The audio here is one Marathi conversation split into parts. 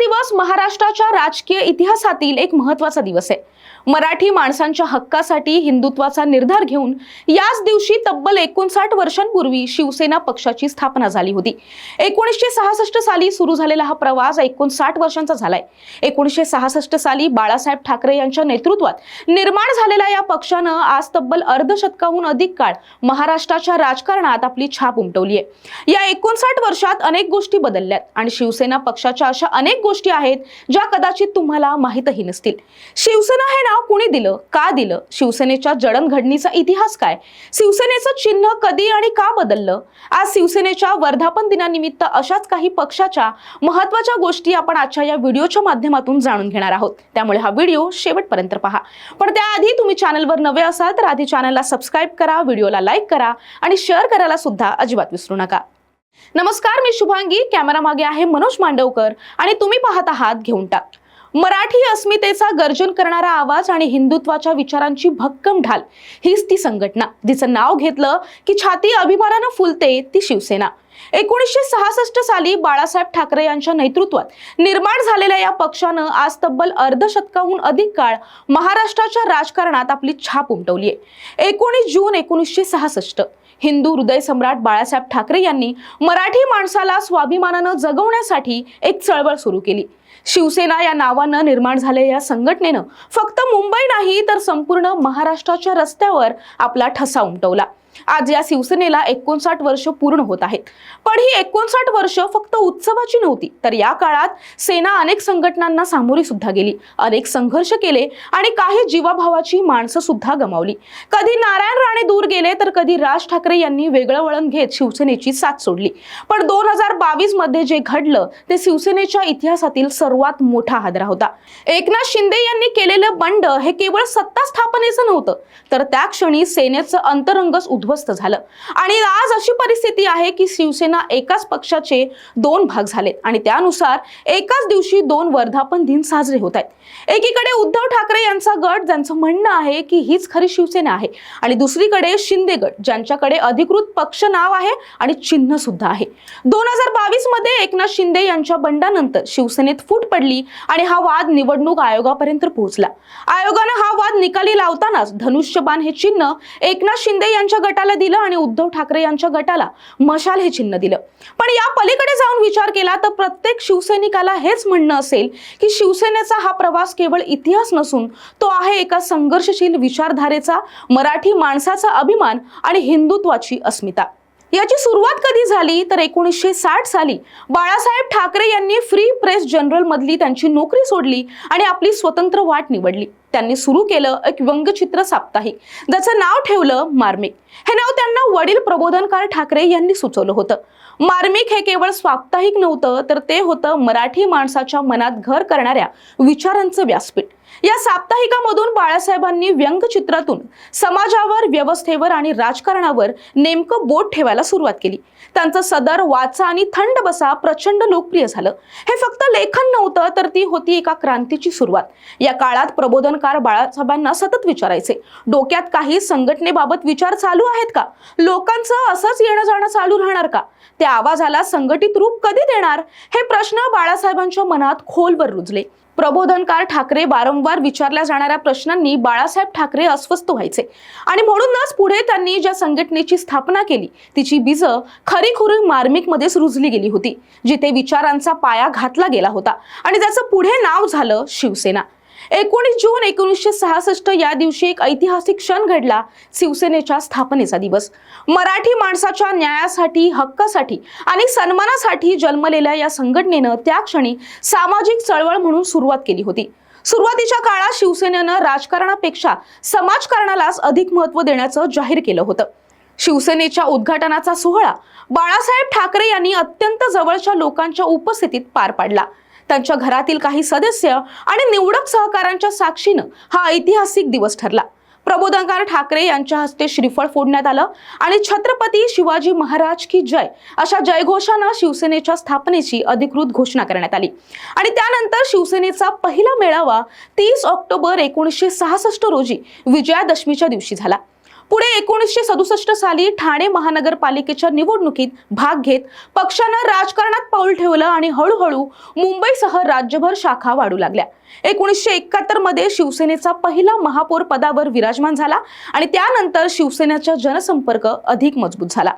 दिवस महाराष्ट्राच्या राजकीय इतिहासातील एक महत्त्वाचा दिवस आहे. मराठी माणसांच्या हक्कासाठी हिंदुत्वाचा निर्धार घेऊन याच दिवशी तब्बल एकोणसाठ वर्षांपूर्वी शिवसेना पक्षाची स्थापना झाली होती. एकोणीसशे सहासष्ट साली सुरू झालेला हा प्रवास एकोणसाठ वर्षांचा झालाय. एकोणीसशे सहासष्ट साली बाळासाहेब ठाकरे यांच्या नेतृत्वात निर्माण झालेल्या या पक्षानं आज तब्बल अर्धशतकाहून अधिक काळ महाराष्ट्राच्या राजकारणात आपली छाप उमटवली आहे. या एकोणसाठ वर्षात अनेक गोष्टी बदलल्यात आणि शिवसेना पक्षाच्या अशा अनेक गोष्टी आहेत ज्या कदाचित तुम्हाला माहीतही नसतील. शिवसेना हे नाव कुणी दिलं? का दिलं? शिवसेनेच्या जडणघडणीचा इतिहास काय? शिवसेनेचं चिन्ह कधी आणि का बदललं? आज शिवसेनेच्या वर्धापन दिनानिमित्त अशाच काही पक्षाच्या महत्त्वाच्या गोष्टी आपण आजच्या या व्हिडिओच्या माध्यमातून जाणून घेणार आहोत. त्यामुळे हा व्हिडिओ शेवटपर्यंत पहा. पण त्याआधी तुम्ही चॅनलवर नवे असाल तर आधी चॅनलला सबस्क्राईब करा व्हिडिओला लाईक करा आणि शेअर करायला सुद्धा अजिबात विसरू नका. नमस्कार मी शुभांगी. कॅमेरा मागे आहे मनोज मांडवकर आणि तुम्ही पाहत आहात घेऊन टाक. मराठी अस्मितेचा गर्जन करणारा आवाज आणि हिंदुत्वाच्या विचारांची भक्कम ढाल. हीच ती संघटना. जिचं नाव घेतलं की छाती अभिमानानं फुलते ती शिवसेना. एकोणीसशे सहासष्ट साली बाळासाहेब ठाकरे यांच्या नेतृत्वात निर्माण झालेल्या या पक्षानं आज तब्बल अर्धशतकाहून अधिक काळ महाराष्ट्राच्या राजकारणात आपली छाप उमटवली आहे. एकोणीस जून एकोणीसशे सहासष्ट. हिंदू हृदय सम्राट बाळासाहेब ठाकरे यांनी मराठी माणसाला स्वाभिमानानं जगवण्यासाठी एक चळवळ सुरू केली. शिवसेना या नावानं निर्माण झालेल्या या संघटनेनं फक्त मुंबई नाही तर संपूर्ण महाराष्ट्राच्या रस्त्यावर आपला ठसा उमटवला. आज या शिवसेनेला एकोणसाठ वर्ष पूर्ण होत आहेत. पण ही एकोणसाठ वर्ष फक्त उत्सवाची नव्हती तर या काळात सेना अनेक संघटनांना सामोरी सुद्धा गेली. अनेक संघर्ष केले आणि काही जीवाभावाची माणसं सुद्धा गमावली. कधी नारायण राणे दूर गेले तर कधी राज ठाकरे यांनी वेगळं वळण घेत शिवसेनेची साथ सोडली. पण दोन हजार बावीसमध्ये जे घडलं ते शिवसेनेच्या इतिहासातील सर्वात मोठा हादरा होता. एकनाथ शिंदे यांनी केलेलं बंड हे केवळ सत्ता स्थापनेचं नव्हतं तर त्या क्षणी सेनेचं अंतरंगच उद्ध्वस्त झालं. आणि आज अशी परिस्थिती आहे की शिवसेना एकाच पक्षाचे दोन भाग झालेत आणि त्यानुसार एकाच दिवशी दोन वर्धापन दिन साजरे होत आहेत. एकीकडे उद्धव ठाकरे यांचा गट ज्यांचं म्हणणं आहे की हीच खरी शिवसेना आहे. आणि दुसरीकडे शिंदे गट ज्यांच्याकडे अधिकृत पक्ष नाव आहे आणि चिन्ह सुद्धा आहे. दोन हजार बावीसमध्ये एकनाथ शिंदे यांच्या बंडानंतर शिवसेनेत फूट पडली आणि हा वाद निवडणूक आयोगापर्यंत पोहोचला. आयोगानं हा वाद निकाली लावतानाच धनुष्यबाण हे चिन्ह एकनाथ शिंदे यांच्या गटाला दिलं आणि उद्धव ठाकरे यांच्या गटाला मशाल हे चिन्ह दिलं. पण या पलीकडे जाऊन विचार केला तर प्रत्येक शिवसैनिकाला हेच म्हणणं असेल की शिवसेनेचा हा प्रवास केवळ इतिहास नसून तो आहे एका संघर्षशील विचारधारेचा मराठी माणसाचा अभिमान आणि हिंदुत्वाची अस्मिता. याची सुरुवात कधी झाली? तर एकोणीसशे साठ साली बाळासाहेब ठाकरे यांनी फ्री प्रेस जनरल मधली त्यांची नोकरी सोडली आणि आपली स्वतंत्र वाट निवडली. त्यांनी सुरू केलं एक व्यंगचित्र साप्ताहिक ज्याचं नाव ठेवलं मार्मिक. हे नाव त्यांना वडील प्रबोधनकार ठाकरे यांनी सुचवलं होतं. मार्मिक हे केवळ साप्ताहिक नव्हतं तर ते होतं मराठी माणसाच्या मनात घर करणाऱ्या विचारांचं व्यासपीठ. या साप्ताहिकामधून बाळासाहेबांनी व्यंगचित्रातून समाजावर व्यवस्थेवर आणि राजकारणावर नेमकं बोट ठेवायला सुरुवात केली. त्यांचं सदर वाचा आणि थंड बसा प्रचंड लोकप्रिय झालं. हे फक्त लेखन नव्हतं तर ती होती एका क्रांतीची सुरुवात. या काळात प्रबोधनकार बाळासाहेबांना सतत विचारायचे. डोक्यात काही संघटनेबाबत विचार चालू आहेत का? लोकांचं असंच येणं जाणं चालू राहणार का? त्या आवाजाला संघटित रूप कधी देणार? हे प्रश्न बाळासाहेबांच्या मनात खोलवर रुजले. प्रबोधनकार ठाकरे वारंवार विचारल्या जाणाऱ्या प्रश्नांनी बाळासाहेब ठाकरे अस्वस्थ व्हायचे. आणि म्हणूनच पुढे त्यांनी ज्या संघटनेची स्थापना केली तिची बीज खरीखुरी मार्मिकमध्येच रुजली गेली होती जिथे विचारांचा पाया घातला गेला होता. आणि त्याचं पुढे नाव झालं शिवसेना. एकोणीस जून एकोणीसशे सहासष्ट या दिवशी एक ऐतिहासिक क्षण घडला. शिवसेनेच्या स्थापनेचा दिवस. मराठी माणसाच्या न्यायासाठी हक्कासाठी आणि सन्मानासाठी जन्मलेल्या या संघटनेनं त्या क्षणी सामाजिक चळवळ म्हणून सुरुवात केली होती. सुरुवातीच्या काळात शिवसेनेनं राजकारणापेक्षा समाजकारणालाच अधिक महत्त्व देण्याचं जाहीर केलं होतं. शिवसेनेच्या उद्घाटनाचा सोहळा बाळासाहेब ठाकरे यांनी अत्यंत जवळच्या लोकांच्या उपस्थितीत पार पाडला. त्यांच्या घरातील काही सदस्य आणि निवडक सहकाऱ्यांच्या साक्षीनं हा ऐतिहासिक दिवस ठरला. प्रबोधनकार ठाकरे यांच्या हस्ते श्रीफळ फोडण्यात आलं आणि छत्रपती शिवाजी महाराज की जय अशा जयघोषानं शिवसेनेच्या स्थापनेची अधिकृत घोषणा करण्यात आली. आणि त्यानंतर शिवसेनेचा पहिला मेळावा तीस ऑक्टोबर एकोणीसशे सहासष्ट रोजी विजयादशमीच्या दिवशी झाला. पुढे एकोणीसशे सदुसष्ट साली ठाणे महानगरपालिकेच्या निवडणुकीत भाग घेत पक्षानं राजकारणात पाऊल ठेवलं आणि हळूहळू मुंबईसह राज्यभर शाखा वाढू लागल्या. एकोणीसशे एकाहत्तरमध्ये शिवसेनेचा पहिला महापौर पदावर विराजमान झाला आणि त्यानंतर शिवसेनेचा जनसंपर्क अधिक मजबूत झाला.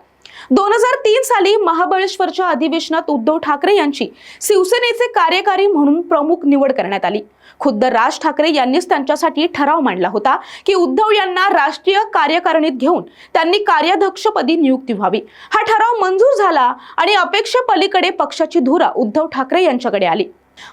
दोन हजार तीन साली महाबळेश्वरच्या अधिवेशनात उद्धव ठाकरे यांची शिवसेनेचे कार्यकारी म्हणून प्रमुख निवड करण्यात आली. खुद्द राज ठाकरे यांनीच त्यांच्यासाठी ठराव मांडला होता की उद्धव यांना राष्ट्रीय कार्यकारिणीत घेऊन त्यांनी कार्याध्यक्षपदी नियुक्ती व्हावी. हा ठराव मंजूर झाला आणि अपेक्षेपलीकडे पक्षाची धुरा उद्धव ठाकरे यांच्याकडे आली.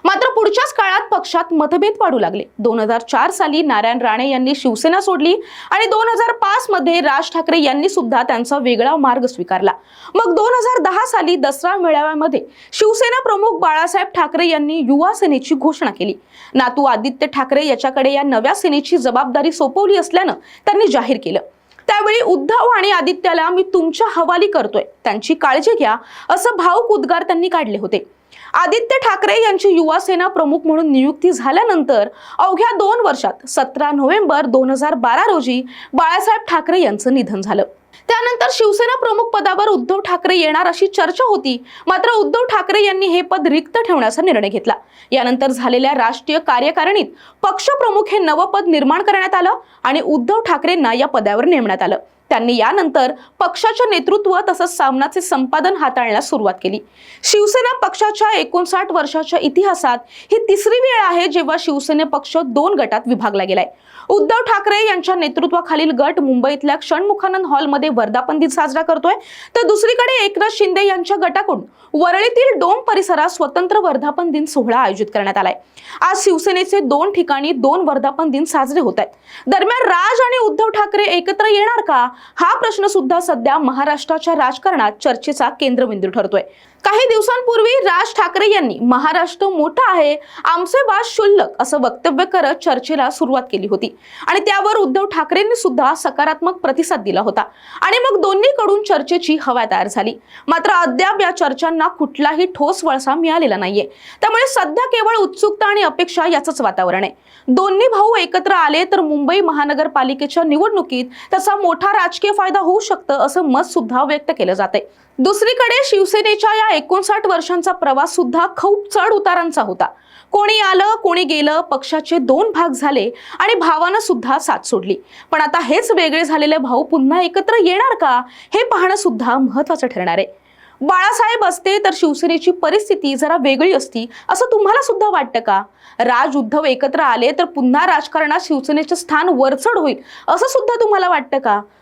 मात्र पुढच्याच काळात पक्षात मतभेद वाढू लागले. दोन हजार चार साली नारायण राणे यांनी शिवसेना सोडली आणि दोन हजार पाच मध्ये राज ठाकरे यांनी सुद्धा त्यांचा वेगळा मार्ग स्वीकारला. मग दोन हजार दहा साली दसरा मेळाव्यामध्ये शिवसेना प्रमुख बाळासाहेब ठाकरे यांनी युवा सेनेची घोषणा केली. नातू आदित्य ठाकरे याच्याकडे या नव्या सेनेची जबाबदारी सोपवली असल्यानं त्यांनी जाहीर केलं. त्यावेळी उद्धव आणि आदित्याला मी तुमच्या हवाली करतोय. त्यांची काळजी घ्या असं भाऊक उद्गार त्यांनी काढले होते. आदित्य ठाकरे यांची युवा सेना प्रमुख म्हणून नियुक्ती झाल्यानंतर अवघ्या दोन वर्षात सतरा नोव्हेंबर दोन हजार बारा रोजी बाळासाहेब ठाकरे यांचं निधन झालं. त्यानंतर शिवसेना प्रमुख पदावर उद्धव ठाकरे येणार अशी चर्चा होती मात्र उद्धव ठाकरे यांनी हे पद रिक्त ठेवण्याचा निर्णय घेतला. यानंतर झालेल्या राष्ट्रीय कार्यकारिणीत पक्षप्रमुख हे नवं पद निर्माण करण्यात आलं आणि उद्धव ठाकरेंना या पदावर नेमण्यात आलं. त्यांनी यानंतर पक्षाच्या नेतृत्व तसंच सामनाचे संपादन हाताळण्यास सुरुवात केली. शिवसेना पक्षाच्या एकोणसाठ वर्षाच्या इतिहासात ही तिसरी वेळ आहे जेव्हा शिवसेने पक्ष दोन गटात विभागला गेलाय. उद्धव ठाकरे यांच्या नेतृत्वाखालील गट मुंबईतल्या क्षणमुखानंद हॉलमध्ये वर्धापन दिन साजरा करतोय. तर दुसरीकडे एकनाथ शिंदे यांच्या गटाकडून वरळीतील डोम परिसरात स्वतंत्र वर्धापन दिन सोहळा आयोजित करण्यात आलाय. आज शिवसेनेचे दोन ठिकाणी दोन वर्धापन दिन साजरे होत आहेत. दरम्यान राज आणि उद्धव ठाकरे एकत्र येणार का? हा प्रश्न सुद्धा सध्या महाराष्ट्राच्या राजकारणात चर्चेचा केंद्रबिंदू ठरतोय. काही दिवसांपूर्वी राज ठाकरे यांनी महाराष्ट्र मोठा आहे आमचे वाद शुल्लक असं वक्तव्य करत चर्चेला सुरुवात केली होती. आणि त्यावर उद्धव ठाकरेंनी सुद्धा सकारात्मक प्रतिसाद दिला होता. आणि मग दोन्हीकडून चर्चेची हवा तयार झाली. मात्र अद्याप या चर्चांना कुठलाही ठोस वळसा मिळालेला नाहीये. त्यामुळे सध्या केवळ उत्सुकता आणि अपेक्षा याचंच वातावरण आहे. दोन्ही भाऊ एकत्र आले तर मुंबई महानगरपालिकेच्या निवडणुकीत त्याचा मोठा राजकीय फायदा होऊ शकतं असं मत सुद्धा व्यक्त केलं जात आहे दुसरीकडे शिवसेनेच्या या एकोणसाठ वर्षांचा प्रवास सुद्धा खूप चढ उतारांचा होता. कोणी आलं कोणी गेलं पक्षाचे दोन भाग झाले आणि भावानं सुद्धा साथ सोडली. पण आता हेच वेगळे झालेले भाऊ पुन्हा एकत्र येणार का हे पाहणं सुद्धा महत्वाचं ठरणार आहे. बाळासाहेब असते तर शिवसेनेची परिस्थिती जरा वेगळी असती असं तुम्हाला सुद्धा वाटतं का? राज उद्धव एकत्र आले तर पुन्हा राजकारणात शिवसेनेचे स्थान वरचढ होईल असं सुद्धा तुम्हाला वाटतं का?